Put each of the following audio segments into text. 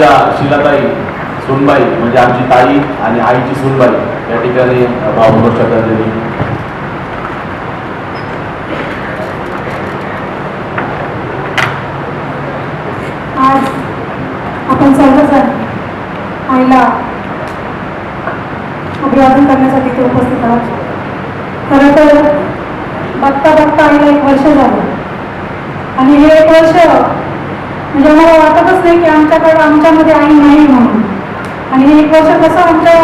आमच्या शिलाताई सुनबाई म्हणजे आमची ताई आणि आईची सुनबाई या ठिकाणी भावपूर्ण श्रद्धांजली आज आपण सर्वजण आईला अभिवादन करण्यासाठी ते उपस्थित आहोत. खरं तर बघता बघता आईला एक वर्ष झालं. आणि हे एक वर्ष म्हणजे आम्हाला वाटतच नाही की आमच्याकडं आमच्यामध्ये आई नाही म्हणून. आणि हे एक वर्ष कसं आमच्या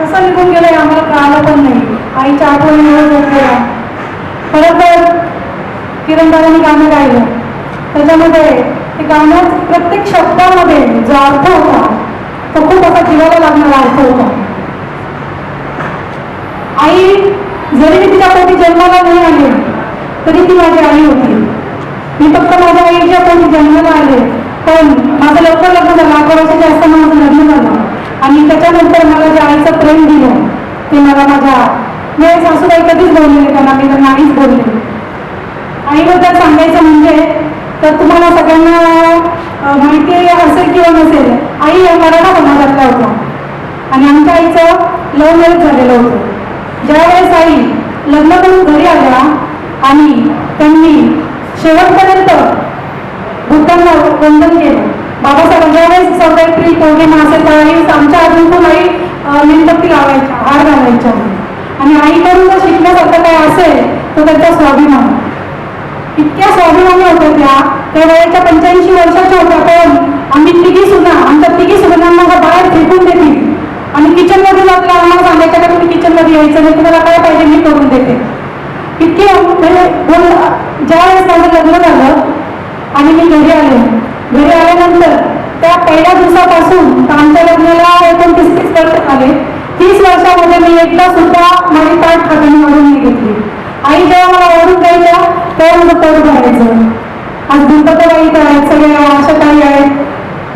कसं निघून गेलं आम्हाला कळालं पण नाही. आईच्या आठवणी मिळत होत्या खरं तर किरणदारांनी गाणं गायलं त्याच्यामध्ये ते गाणं प्रत्येक शब्दामध्ये जो अर्थ होता तो खूप असा जीवाला लागणारा अर्थ होता. आई जरी मी तिच्या पोटी जन्माला नाही आली तरी ती माझी आई होती. मी जन्मला जन्माला आले. पण माझं लवकर लग्न झालं. अकरा वर्षाच्या असताना माझं लग्न झालं. आणि त्याच्यानंतर मला जे आईचं प्रेम दिलं ते मला माझ्या मी सासूबाई कधीच बोलले त्यांना मी तर नाहीच बोलले. आईबद्दल सांगायचं म्हणजे तर तुम्हाला सगळ्यांना माहिती असेल किंवा नसेल आई या मराठा समाजातला होता. आणि आमच्या आईचं लव्ह मॅरेज झालेलं होतं. ज्यावेळेस आई लग्न करून घरी आल्या आणि त्यांनी शेवटपर्यंत बुद्धांना वंदन केलं. बाबासाहेब ज्यावेळेस चौदा एप्रिल पौर्णिमा असेल त्यावेळेस आमच्या अजून पण आई अं, मेणबत्ती लावायच्या हार घालायच्या. आणि आईकडून जर शिकण्यासारखं काय असेल तर त्यांचा स्वाभिमान. इतक्या स्वाभिमानी होत्या त्या. त्या वयाच्या पंच्याऐंशी वर्षाच्या होत्या पण आम्ही तिघी सुद्धा आमच्या तिघी सुद्धांना का बाहेर फेकून देतील आणि किचनमध्ये आम्हाला सांगायचं का तुम्ही किचनमध्ये यायचं नाही तुम्हाला काय पाहिजे मी करून देते. इतकी म्हणजे बोल- ज्यावेळेस माझं लग्न झालं आणि मी घरी आले. घरी आल्यानंतर त्या पहिल्या दिवसापासून तर आमच्या लग्नाला एकोणतीस तीस वर्ष आले तीस वर्षामध्ये मी एकदा सुद्धा माझी पाठ हाताने मारून नाही घेतली. आई जेव्हा मला ओढून द्यायच्या तेव्हा माझं पोट भरायचं आज दुर्गाबाई इथं आहेत सगळे आशाताई आहेत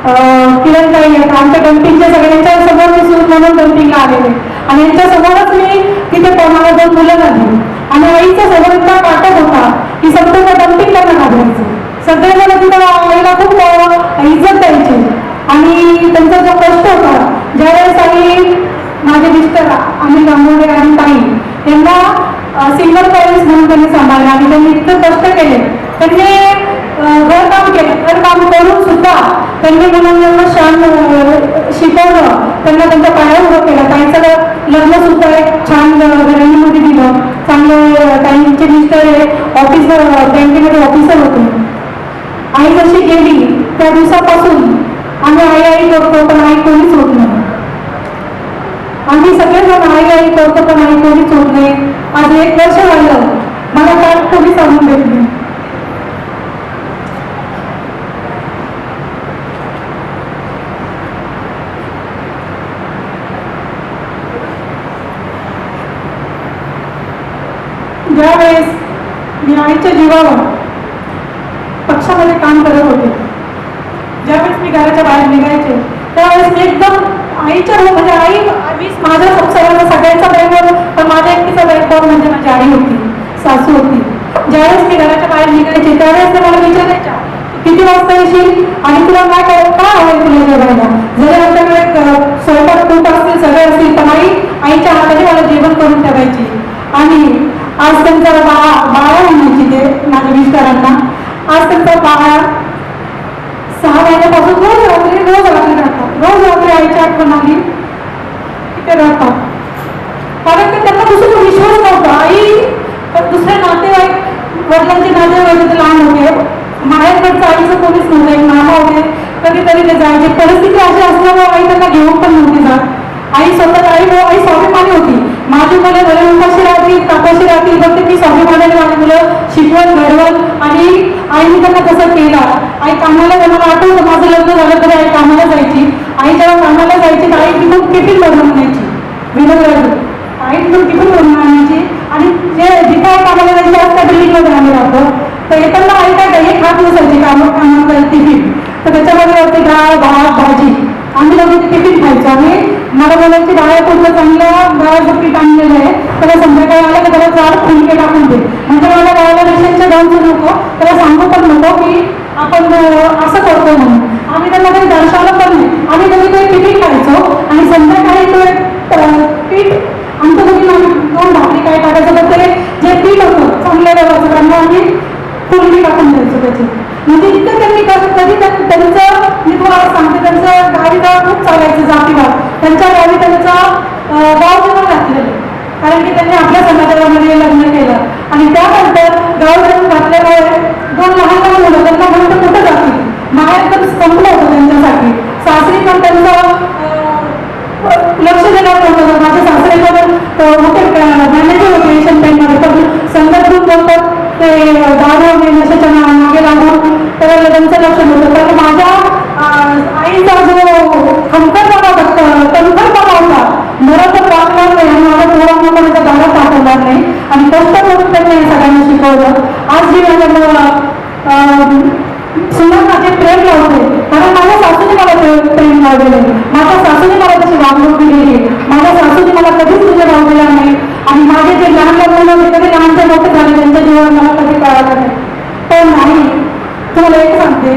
किरण किरणताई आहेत. आमच्या डम्पिंगच्या सगळ्यांच्या समोर मी सूट म्हणून डम्पिंगला आलेले. आणि यांच्या समोरच मी तिथे मला दोन मुलं झाली आणि आईचा समोर इतका काटक होता की संपूर्ण डम्पिंग त्यांना घालायचं सगळेजण तिथं आईला खूप इज्जत द्यायची आणि त्यांचा जो कष्ट होता ज्यावेळेस आई माझे मिस्टर अनिल गांगोडे आणि ताई त्यांना सिंगल पॅरेंट्स म्हणून त्यांनी सांभाळलं. आणि त्यांनी इतकं कष्ट केले. त्यांनी घरकाम केलं. घरकाम करून सुद्धा त्यांनी मुलांना शान शिकवलं. त्यांना त्यांच्या पायावर उभं केलं. ताईचं लग्न सुद्धा एक छान घराणीमध्ये दिलं. चांगले ताईंचे मिस्टर हे ऑफिस बँकेमध्ये ऑफिसर होते. आई जशी गेली? त्या दिवसापासून आम्ही आई आई करतो पण आई कोणीच होत नाही. आम्ही सगळेजण आई आई करतो पण आई कोणीच होत नाही. आज एक वर्ष झालं मला काय कोणी सांगून देत नाही ज्यावेळेस मी आईच्या जीवावर पक्षामध्ये काम करत होते ज्यावेळेस मी घराच्या बाहेर निघायचे. त्यावेळेस मी एकदम आईच्या रूम म्हणजे आई मी माझ्या संसाराचा सगळ्यांचा बॅकग्राऊंड पण माझ्या एकटीचा बॅकग्राऊंड म्हणजे माझी आई होती सासू होती. ज्यावेळेस मी घराच्या बाहेर निघायचे त्यावेळेस ते मला विचारायच्या किती वाजता येशील? आणि तुला काय काय काय आहे तुला जेवायला? जरी आमच्याकडे स्वयंपाक तूप असतील सगळे असतील तर आई आईच्या हाताने मला जेवण करून ठेवायची. आणि आज त्यांचा बाळा बाळा म्हणायची ते माझ्या विस्तारांना आज त्यांचा बाळा सहा रोज रात्री रोज रात्री राहतात. रोज रात्री आईच्या आठवण आली की ते राहतात. कारण की त्यांना दुसरा विश्वास नव्हता. आई दुसरे नातेवाईक वडिलांचे नातेवाईक ते लहान होते. माहेरकडचं आईचं कोणीच नव्हतं. एक मामा होते. कधीतरी ते जायचे. परिस्थिती अशी असल्यामुळे आई त्यांना घेऊन पण नव्हती जात. आई स्वतः आई आई स्वाभिमानी होती. माझी मुलं भले उपाशी राहतील तापाशी राहतील पण ते मी स्वाभिमानाने माझी मुलं शिकवत घडवत आणि आईने त्यांना तसं केलं. आई कामाला त्यांना आठवतं माझं लग्न झालं तरी आई कामाला जायची. आई जेव्हा कामाला जायची तर आई तिथून टिफिन बनवून आणायची विनोद आई तिथून टिफिन बनवून आणायची. आणि जे जिथे आई कामाला जायची आज त्या बिल्डिंगमध्ये आम्ही राहतो. तर येताना आई काय काही खात नसायची कामं कामाला बाळापूरचं चांगलं बाळासाठी टाकलेलं आहे. त्याला संध्याकाळी आलं की त्याला चार फुलके टाकून दे. म्हणजे मला बाळाला पेशंटच्या डान्स नको. त्याला सांगू पण नको की आपण असं करतो म्हणून. आम्ही त्यांना काही दर्शवलं पण नाही. आम्ही त्यांनी काही किती खायचो? त्यांनी आपल्या समाजामध्ये लग्न केलं. आणि त्यानंतर गाव जेवण घातल्यामुळे दोन लहान लहान मुलं त्यांना म्हणतं कुठं जातील? माहेर तर संपलं होतं त्यांच्यासाठी. सासरी पण त्यांचं लक्ष देणार नव्हतं. माझे सासरे पण होते मॅनेजर होते एशियन बँकमध्ये पण संगत ग्रुप बोलतात ते दारू सगळ्यांना आज जी माझ्या माझे सुनांना प्रेम लावते. कारण माझ्या सासूने मला प्रेम लावलेलं आहे. माझ्या सासूने मला त्याची वागणूक दिलेली आहे. माझ्या सासूने मला कधीच तुझे लावलेला नाही. आणि माझे जे लहान लग्न होते कधी लहानचे मोठे झाले त्यांच्या जीवन मला कधी कळालं नाही. पण नाही तुम्हाला एक सांगते.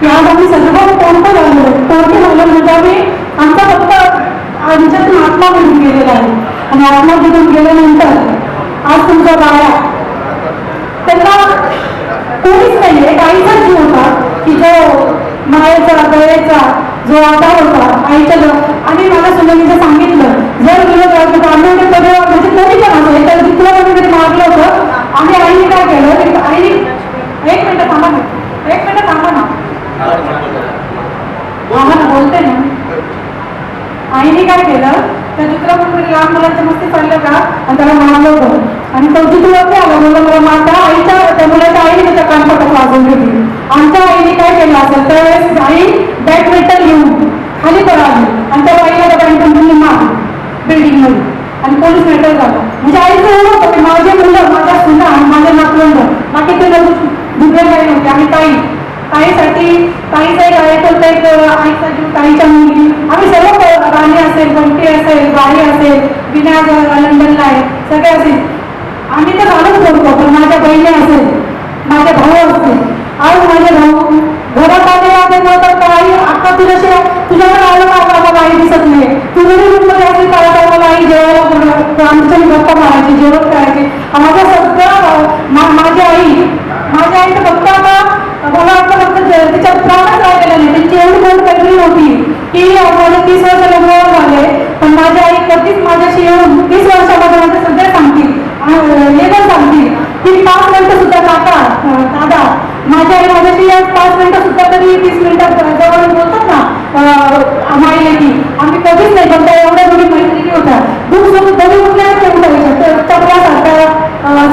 की आज आम्ही सगळं कोणतं झालो कोणते झालं म्हणजे आम्ही आमचा फक्त आमच्यातून आत्मा घेऊन गेलेला आहे. आणि आत्मा निघून गेल्यानंतर आज तुमच्या बाया त्यांना कोणीच नाही एक आईचा जीव होता की जो मायेचा दयेचा जो आधार होता आईच्या आणि मला सुनामीचं सांगितलं. जर आंदोलन कधी म्हणजे कोणी पण असो तर तिथलं कोणीतरी मारलं होतं. आणि आईने काय केलं? आईने एक मिनिट थांबा ना. एक मिनिट थांबा ना. हा ना बोलते ना. आईने काय केलं? त्या दुसऱ्या लहान मुलांच्या मस्ती चाललं का? आणि त्याला मारलं होतं. आणि तो चित्रवरती आला मुलं मला मारता आईच्या त्या मुलाच्या आईने त्याच्या कानपटात वाजून घेतली. आमच्या आईने काय केलं असेल त्यावेळेस आई बॅडमिंटन घेऊन खाली पळाली. आणि त्या आईला त्या बॅडमिंटनने मार बिल्डिंगमध्ये आणि पोलीस मॅटर झाला म्हणजे आईचं एवढं होतं की माझे मुलं माझ्या सुना आणि माझे नातवंड बाकी ते लग्न दुसरे काही नव्हते आणि ताई ताईसाठी ताईचा एक ऐकवता एक आईचा जीव ताईच्या मुलगी आम्ही सर्व राणी असेल बंटी असेल बाई असेल विनायक लंडनला आहे सगळे असेल. आम्ही तर आलोच बोलतो पण माझ्या बहिणी असेल माझ्या भाऊ असतील. आज माझे भाऊ घरात आले आले तर काही आता तुझ्याशी तुझ्याकडे आलं का? आता मला दिसत नाही. तू जरी रूममध्ये असेल तर आता मला आई जेवायला बोलवणार. आमच्या गप्पा मारायची जेवण करायचे माझ्या सगळं मा- माझी आई माझी आई तर फक्त आता मला वाटतं फक्त ज- तिच्यात प्राणच राहिलेला नाही त्यांची एवढी गोड तगडी होती की माझे तीस वर्ष लग्न झाले पण माझी आई कधीच माझ्याशी येऊन तीस वर्षामध्ये माझे सगळे सांगतील लेबर सांगतील की पाच मिनिटं सुद्धा काका दादा. माझ्या आई माझ्याशी आज पाच मिनिटं सुद्धा तरी तीस मिनिटात जवळ बोलतात ना अं, माईले आम्ही कधीच नाही पण त्या एवढ्या दोन्ही मैत्रिणी होत्या. दुःख सोबत दोन्ही कुठल्याच नाही उठायच्या चपलासारख्या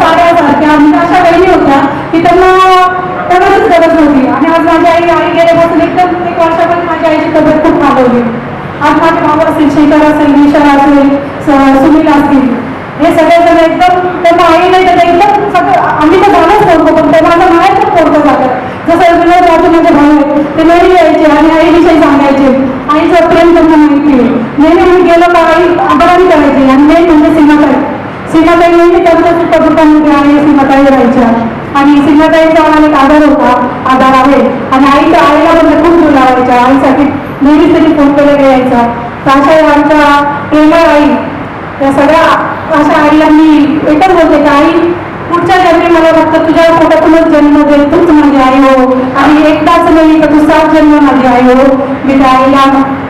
साड्यासारख्या अशा बहिणी होत्या की त्यांना कोणाचीच गरज नव्हती. आणि आज माझी आई आई गेल्यापासून एकदम एक वर्षापर्यंत माझ्या आईची तब्येत खूप खालवली. आज माझे भाऊ असतील शेखर असेल निशा असेल सुनील असतील हे सगळेजण एकदम त्यांना आई नाही तर एकदम सगळं आम्ही तर झालंच बोलतो पण त्या माझं माहेर पण बोलतो झालं जसं विनोद राजू माझे भाऊ आहेत ते नेहमी यायचे आणि आईविषयी सांगायचे. आईचं प्रेम त्यांना माहिती आहे नेहमी आम्ही गेलो का आई आदराने करायची आणि मेन म्हणजे सीमाताई. सीमाताई नेहमी त्यांचं पदुकांमध्ये आई सीमाताई राहायच्या. आणि सीमाताईचा आम्हाला एक आधार होता आधार आहे. आणि आईच्या आईला म्हणजे खूप मुलं आईसाठी नेहमीच त्यांनी फोन केलेला यायचा. तर अशा आमच्या प्रेमळ आई या सगळ्या अशा आईला मी एकच बोलते की आई पुढच्या जन्मी मला फक्त तुझ्या पोटातूनच जन्म दे तूच माझी आई हो. आणि एकदाच नाही तर दुसराच जन्म माझी आई हो. मी त्या आईला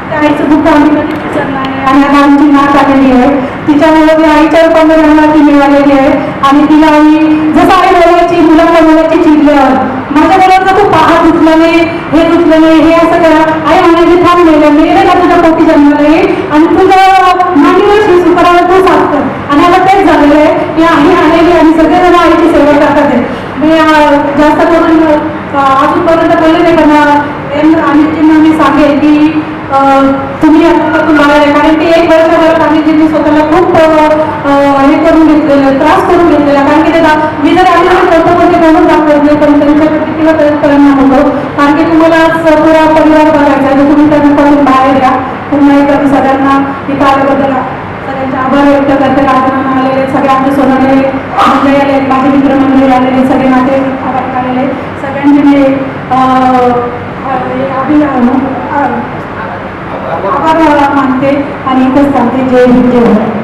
त्या आईचं दुःख आम्ही कधीच नाही आणि आता आमची नात आलेली आहे. तिच्यामुळे मी आईच्या रूपाने मला ती मिळालेली आहे. आणि तिला आई जसं आई बोलायची मुलांना बोलायची चिडल्यावर माझ्या मुलांचा खूप हात दुखलं नाही हे दुखलं नाही हे असं करा. आई म्हणायची थांब मेलं मेलं का तुझ्या पोटी जन्माला आणि तुझं मांडीवर शिसू करायला तू साथ कर आणि आता तेच मी आहे आलेली आणि सगळेजण आईची सेवा करतात आहे. मी जास्त करून अजूनपर्यंत बोलले नाही पण अनिलजींना मी सांगेल की तुम्ही आतापासून बाहेर आहे कारण की एक वर्षभरात अनिलजींनी स्वतःला खूप हे करून घेतलेलं त्रास करून घेतलेला. कारण की त्याला मी जर आधी करतो म्हणजे ते बनवून दाखवत नाही पण त्यांच्यावरती किंवा त्याचा परिणाम होतो. कारण की तुम्हाला पुरा परिवार बघायचा आहे तुम्ही तुम्ही त्यांच्यापासून बाहेर या. पुन्हा एकदा मी सगळ्यांना इथं आल्याबद्दल सगळ्यांचे आभार व्यक्त करते. राजनामा सगळे आमचे सोनाले मंडळी आले माझे मित्रमंडळी आलेले सगळे माझे आभार आलेले सगळ्यांचे मी अं, आभार मानते आणि इथंच सांगते जय हिंद जय भारत.